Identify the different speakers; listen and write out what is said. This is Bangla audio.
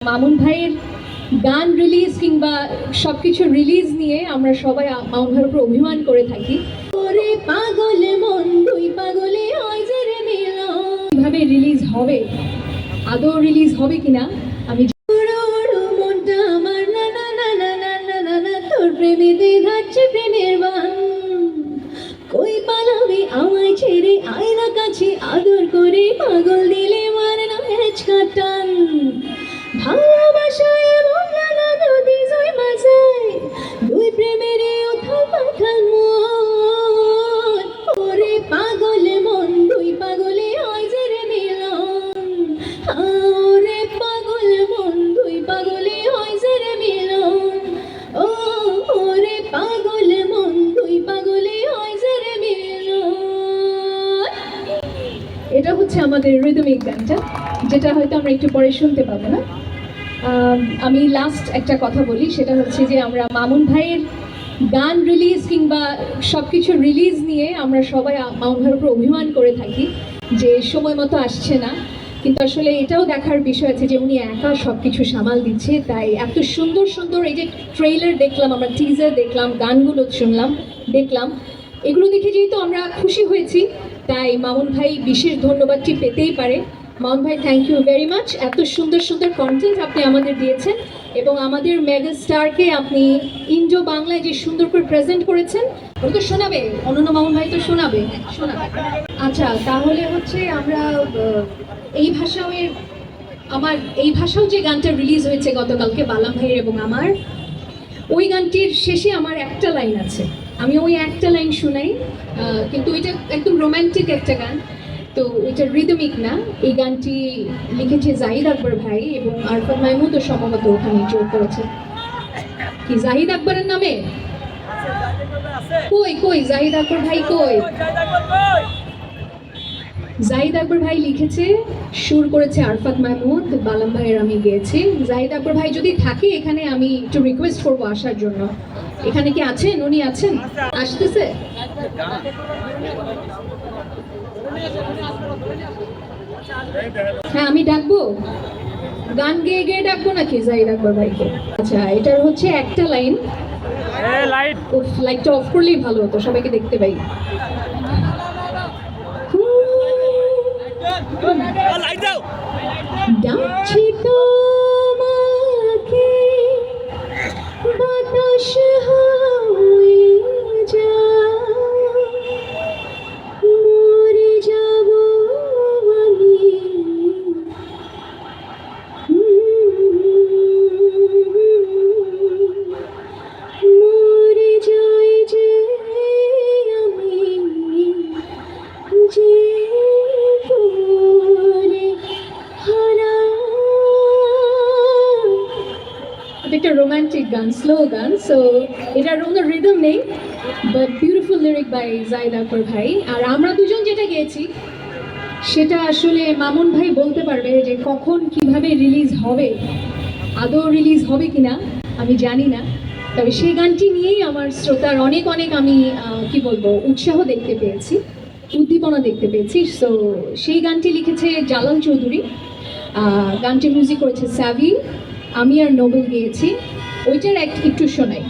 Speaker 1: মামুন ভাইয়ের গান রিলিজ কিংবা সবকিছু রিলিজ নিয়ে আমরা সবাই মামুন ভাইয়ের উপর অভিমান করে থাকি। ওরে মন দুই পাগলে কীভাবে রিলিজ হবে? আদৌ রিলিজ হবে কিনা? আমি আমায় আয়না কাছে আদর করে পাগল দিলে মারে না ভালোবাসায় এমন নানা জয় মাঝায়, দুই প্রেমের উথাল পাথাল মন। ওরে মন, দুই পাগলে হয় যে রে মিলন। মন, দুই পাগলে হয় যে ওরে পাগল মন, দুই পাগলে হয় যে এটা হচ্ছে আমাদের রিদমিক গানটা, যেটা হয়তো আমরা একটু পরে শুনতে পাবো না। আম, লাস্ট একটা কথা বলি সেটা হচ্ছে যে আমরা মামুন ভাইয়ের গান রিলিজ কিংবা সব কিছু রিলিজ নিয়ে আমরা সবাই মামুন ভাইয়ের উপর অভিমান করে থাকি যে সময় মতো আসছে না। কিন্তু আসলে এটাও দেখার বিষয় আছে যে উনি একা সব কিছু সামাল দিচ্ছে তাই এত সুন্দর সুন্দর এই যে ট্রেলার দেখলাম আমরা টিজার দেখলাম গানগুলো শুনলাম দেখলাম। এগুলো দেখে যেহেতু আমরা খুশি হয়েছি তাই মামুন ভাই বিশেষ ধন্যবাদটি পেতেই পারে। মামুন ভাই থ্যাংক ইউ ভেরি মাচ এত সুন্দর সুন্দর কন্টেন্ট আপনি আমাদের দিয়েছেন এবং আমাদের মেগা স্টারকে আপনি ইন্ডো বাংলায় যে সুন্দর করে প্রেজেন্ট করেছেন ও তো শোনাবে। অনন্য মামুন ভাই তো শোনাবে। শোনাবে। আচ্ছা তাহলে হচ্ছে আমরা এই ভাষাও এর, আমার, এই ভাষাও যে গানটা রিলিজ হয়েছে গতকালকে বালাম ভাইয়ের এবং আমার, ওই গানটির শেষে আমার একটা লাইন আছে। আমি ওই একটা লাইন শোনাই কিন্তু ওইটা একদম রোম্যান্টিক একটা গান। তো এটা রিদমিক না। এই গানটি লিখেছে জাহিদ আকবর ভাই এবং আরফাত মাহমুদও সম্ভবত ওখানে যোগ করেছে। কি, জাহিদ আকবরের নামে? কই কই, জাহিদ আকবর ভাই কই? জাহিদ আকবর ভাই লিখেছে, সুর করেছে আরফাত মাহমুদ, বালাম ভাইয়ের আমি গেয়েছি। জাহিদ আকবর ভাই যদি থাকে এখানে, আমি একটু রিকোয়েস্ট করব আসার জন্য। এখানে কি আছেন? উনি আছেন? আসতেছে? হ্যাঁ আমি ডাকবো? গান গেয়ে গেয়ে ডাকবো নাকি? জাহিদ আকবর ভাইকে আচ্ছা এটার হচ্ছে একটা লাইন।
Speaker 2: লাইট।
Speaker 1: লাইটটা অফ করলেই ভালো হতো সবাইকে দেখতে পাই।
Speaker 2: লাইট দাও।
Speaker 1: এটা একটা রোমান্টিক গান স্লো গান সো এটার কোনো রিদম নেই but beautiful lyric by Zaid Akbar ভাই। আর আমরা দুজন যেটা গেয়েছি, সেটা আসলে মামুন ভাই বলতে পারবে যে কখন কীভাবে রিলিজ হবে, আদৌ রিলিজ হবে কিনা, আমি জানি না। তবে সেই গানটি নিয়েই আমার শ্রোতার অনেক অনেক আমি কি বলব, উৎসাহ দেখতে পেয়েছি, উদ্দীপনা দেখতে পেয়েছি। সো সেই গানটি লিখেছে জালাল চৌধুরী গানটি মিউজিক করেছে স্যাভি আমি আর নোবেল গিয়েছি ওইটার এক একটু শোনাই।